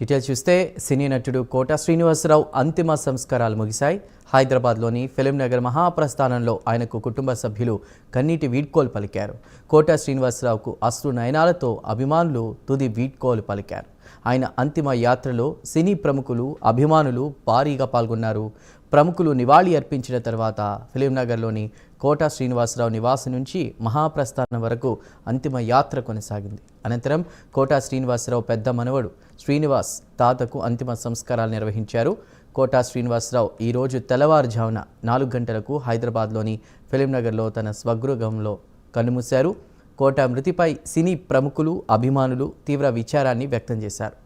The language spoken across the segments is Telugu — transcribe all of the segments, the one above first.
డీటెయిల్స్ చూస్తే సినీ నటుడు కోట శ్రీనివాసరావు అంతిమ సంస్కారాలు ముగిశాయి. హైదరాబాద్లోని ఫిలిం నగర్ మహాప్రస్థానంలో ఆయనకు కుటుంబ సభ్యులు కన్నీటి వీడ్కోలు పలికారు. కోట శ్రీనివాసరావుకు అశ్రు నయనాలతో అభిమానులు తుది వీడ్కోలు పలికారు. ఆయన అంతిమ యాత్రలో సినీ ప్రముఖులు అభిమానులు భారీగా పాల్గొన్నారు. ప్రముఖులు నివాళి అర్పించిన తర్వాత ఫిలిం నగర్లోని కోట శ్రీనివాసరావు నివాసం నుంచి మహాప్రస్థానం వరకు అంతిమ యాత్ర కొనసాగింది. అనంతరం కోట శ్రీనివాసరావు పెద్ద మనవడు శ్రీనివాస్ తాతకు అంతిమ సంస్కారాలు నిర్వహించారు. కోటా శ్రీనివాసరావు ఈరోజు తెల్లవారుజామున నాలుగు గంటలకు హైదరాబాద్లోని ఫిలింనగర్లో తన స్వగృహంలో కన్నుమూశారు. కోట మృతిపై సినీ ప్రముఖులు అభిమానులు తీవ్ర విచారాన్ని వ్యక్తం చేశారు.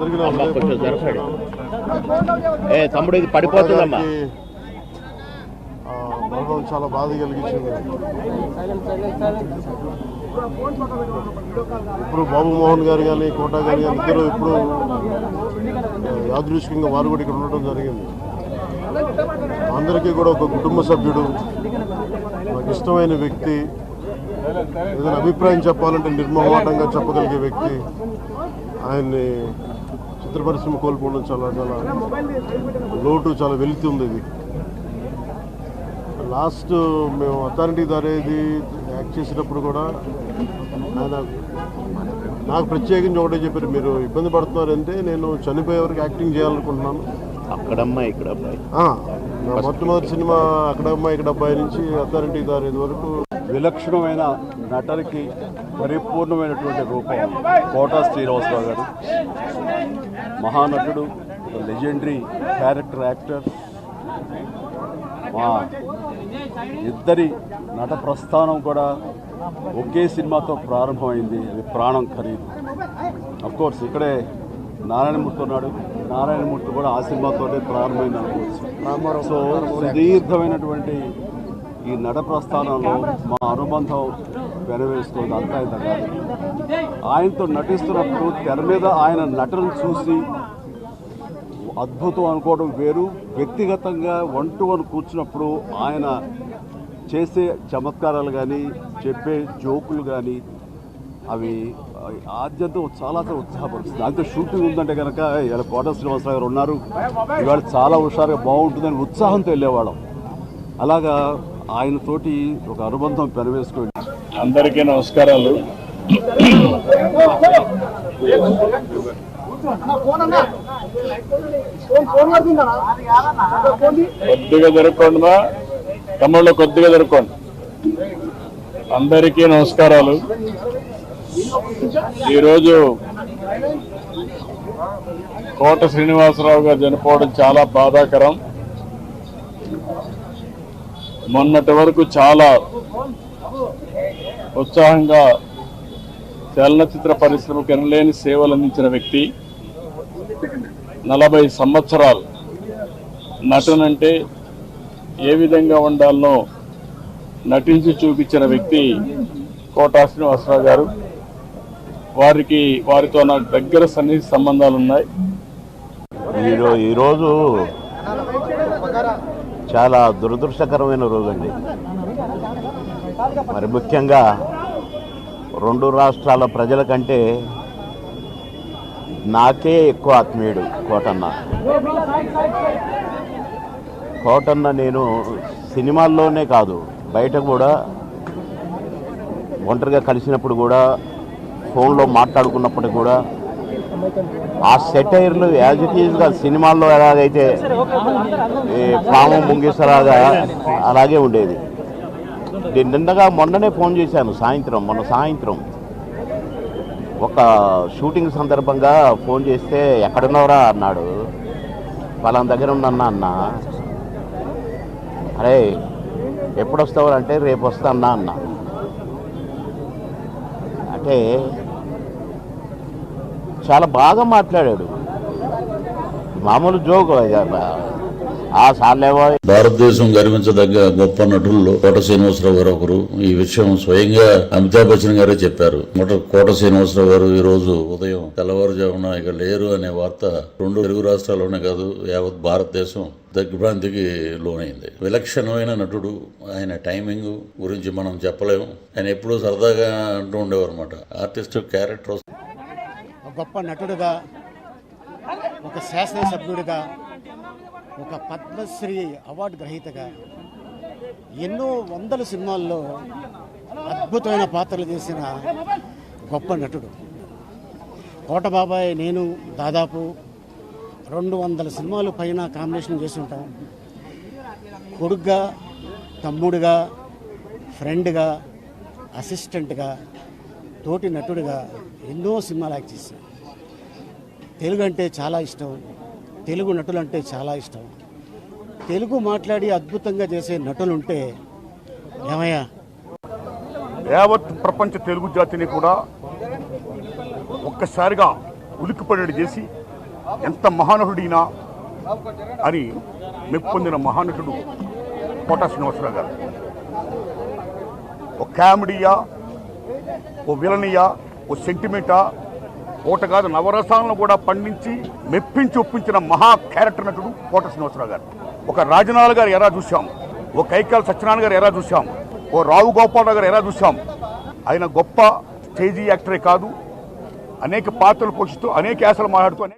అమ్మా, కొంచెం జరపండి. ఏ తమ్ముడు ఇది పడిపోతుందమ్మా. మరణం చాలా బాధ కలిగించింది. ఇప్పుడు బాబు మోహన్ గారు కానీ కోటా గారు కానీ ఇద్దరు ఇప్పుడు ఆ, యాదృచ్ఛికంగా వారు కూడా ఇక్కడ ఉండటం జరిగింది. అందరికీ కూడా ఒక కుటుంబ సభ్యుడు నాకు ఇష్టమైన వ్యక్తి ఏదైనా అభిప్రాయం చెప్పాలంటే నిర్మోహమాటంగా చెప్పగలిగే వ్యక్తి ఆయన్ని చిత్ర పరిశ్రమ కోల్పోవడం చాలా చాలా లోటు చాలా వెళ్తుంది ఇది. లాస్ట్ మేము అథారిటీ దారేది యాక్ట్ చేసేటప్పుడు కూడా ఆయన నాకు ప్రత్యేకించి ఒకటే చెప్పారు మీరు ఇబ్బంది పడుతున్నారంటే నేను చనిపోయే వరకు యాక్టింగ్ చేయాలనుకుంటున్నాను. అక్కడమ్మా ఇక్కడ అబ్బాయి ఆ, నా మొట్టమొదటి సినిమా అక్కడ అమ్మాయి ఇక్కడ అబ్బాయి నుంచి అథారిటీ దారేది వరకు. విలక్షణమైన నటనకి పరిపూర్ణమైనటువంటి రూపం కోటా శ్రీనివాసరావు గారు. మహానటుడు ఒక లెజెండరీ క్యారెక్టర్ యాక్టర్ మా ఇద్దరి నట ప్రస్థానం కూడా ఒకే సినిమాతో ప్రారంభమైంది. అది ప్రాణం ఖరీదు. కోర్స్ ఇక్కడే నారాయణమూర్తి ఉన్నాడు. నారాయణమూర్తి కూడా ఆ సినిమాతోనే ప్రారంభమైంది అనుకోవచ్చు. సో సుదీర్ఘమైనటువంటి ఈ నట ప్రస్థానంలో మా అనుబంధం వెనవేస్తుంది అంతా ఇంత కాదు. ఆయనతో నటిస్తున్నప్పుడు తెర మీద ఆయన నటన చూసి అద్భుతం అనుకోవడం వేరు. వ్యక్తిగతంగా వన్ టు వన్ కూర్చున్నప్పుడు ఆయన చేసే చమత్కారాలు కానీ చెప్పే జోకులు కానీ అవి ఆద్యంతో చాలా ఉత్సాహపరుస్తుంది. దాంతో షూటింగ్ ఉందంటే కనుక ఇలా కోట శ్రీనివాసరావు గారు ఉన్నారు. ఇవాళ చాలా హుషారుగా బాగుంటుందని ఉత్సాహంతో వెళ్ళేవాళ్ళం. అలాగా ఆయనతోటి ఒక అనుబంధం పెనవేసుకొని అందరికీ నమస్కారాలు. కొద్దిగా దొరకకుండా మా. తమ్ముళ్ళు కొద్దిగా జరుపుకోండి అందరికీ నమస్కారాలు. ఈరోజు కోట శ్రీనివాసరావు గారు చనిపోవడం చాలా బాధాకరం. మొన్నటి వరకు చాలా ఉత్సాహంగా చలనచిత్ర పరిశ్రమకు ఎనలేని సేవలు అందించిన వ్యక్తి. నలభై సంవత్సరాలు నటనంటే ఏ విధంగా ఉండాలనో నటించి చూపించిన వ్యక్తి కోటా శ్రీనివాసరావు గారు. వారికి వారితో నాకు దగ్గర సన్నిహిత సంబంధాలు ఉన్నాయి ఈరోజు చాలా దురదృష్టకరమైన రోజండి. మరి ముఖ్యంగా రెండు రాష్ట్రాల ప్రజల కంటే నాకే ఎక్కువ ఆత్మీయుడు కోటన్న. కోటన్న నేను సినిమాల్లోనే కాదు బయట కూడా ఒంటరిగా కలిసినప్పుడు కూడా ఫోన్లో మాట్లాడుకున్నప్పుడు కూడా ఆ సెటైర్లు యాజ్ ఇట్ ఈజ్గా సినిమాల్లో ఎలాగైతే ఈ పాము ముంగిసలాగా అలాగే ఉండేది. నేను నిన్నగా మొన్ననే ఫోన్ చేశాను సాయంత్రం మొన్న సాయంత్రం. ఒక షూటింగ్ సందర్భంగా ఫోన్ చేస్తే ఎక్కడున్నావురా? అన్నాడు. పలానా దగ్గర ఉన్నా అన్న అరే ఎప్పుడు వస్తావు అంటే రేపు అన్నా అన్న. అంటే చాలా బాగా మాట్లాడాడు. మామూలు జోక్ ఆ సార్లేవో భారతదేశం గర్వించదగ్గ గొప్ప నటుల్లో కోట శ్రీనివాసరావు గారు ఒకరు. ఈ విషయం స్వయంగా అమితాబ్ బచ్చన్ గారే చెప్పారు. మొదట కోట శ్రీనివాసరావు గారు ఈ రోజు ఉదయం తెల్లవారుజామున ఇక లేరు అనే వార్త రెండు తెలుగు రాష్ట్రాల్లోనే కాదు యావత్ భారతదేశం దిగ్భ్రాంతికి లోనైంది. విలక్షణమైన నటుడు. ఆయన టైమింగ్ గురించి మనం చెప్పలేము. ఆయన ఎప్పుడూ సరదాగా అంటూ ఉండేవారు అనమాట ఆర్టిస్ట్ క్యారెక్టర్ గొప్ప నటుడుగా ఒక శాసనసభ్యుడిగా ఒక పద్మశ్రీ అవార్డు గ్రహీతగా ఎన్నో వందల సినిమాల్లో అద్భుతమైన పాత్రలు చేసిన గొప్ప నటుడు. కోటబాబాయ్ నేను దాదాపు రెండు వందల సినిమాలు పైన కాంబినేషన్ చేసి ఉంటాం. కొడుగ్గా తమ్ముడుగా ఫ్రెండ్గా అసిస్టెంట్గా తోటి నటుడిగా ఎన్నో సినిమాలు యాక్ట్ చేశాను తెలుగు అంటే చాలా ఇష్టం తెలుగు నటులు అంటే చాలా ఇష్టం. తెలుగు మాట్లాడి అద్భుతంగా చేసే నటులుంటే ఏమయ్యా? యావత్ ప్రపంచ తెలుగు జాతిని కూడా ఒక్కసారిగా ఉలిక్కిపడేది చేసి ఎంత మహానటుడినా అని మెప్పొందిన మహానటుడు కోటా శ్రీనివాసరావు గారు. ఓ కామెడీయా ఓ విలనియా ఓ సెంటిమెంటా కోటగాదు నవరసాలను కూడా పండించి మెప్పించి ఒప్పించిన మహా క్యారెక్టర్ నటుడు కోట శ్రీనివాసరావు గారు. ఒక రాజనాథ్ గారు ఎలా చూశాం. ఓ కైకాల సత్యనారాయణ గారు ఎలా చూశాం. ఓ రావు గోపాలరావు గారు ఎలా చూశాం. ఆయన గొప్ప స్టేజీ యాక్టరే కాదు. అనేక పాత్రలు పోషిస్తూ అనేక యాసలు మాట్లాడుతూ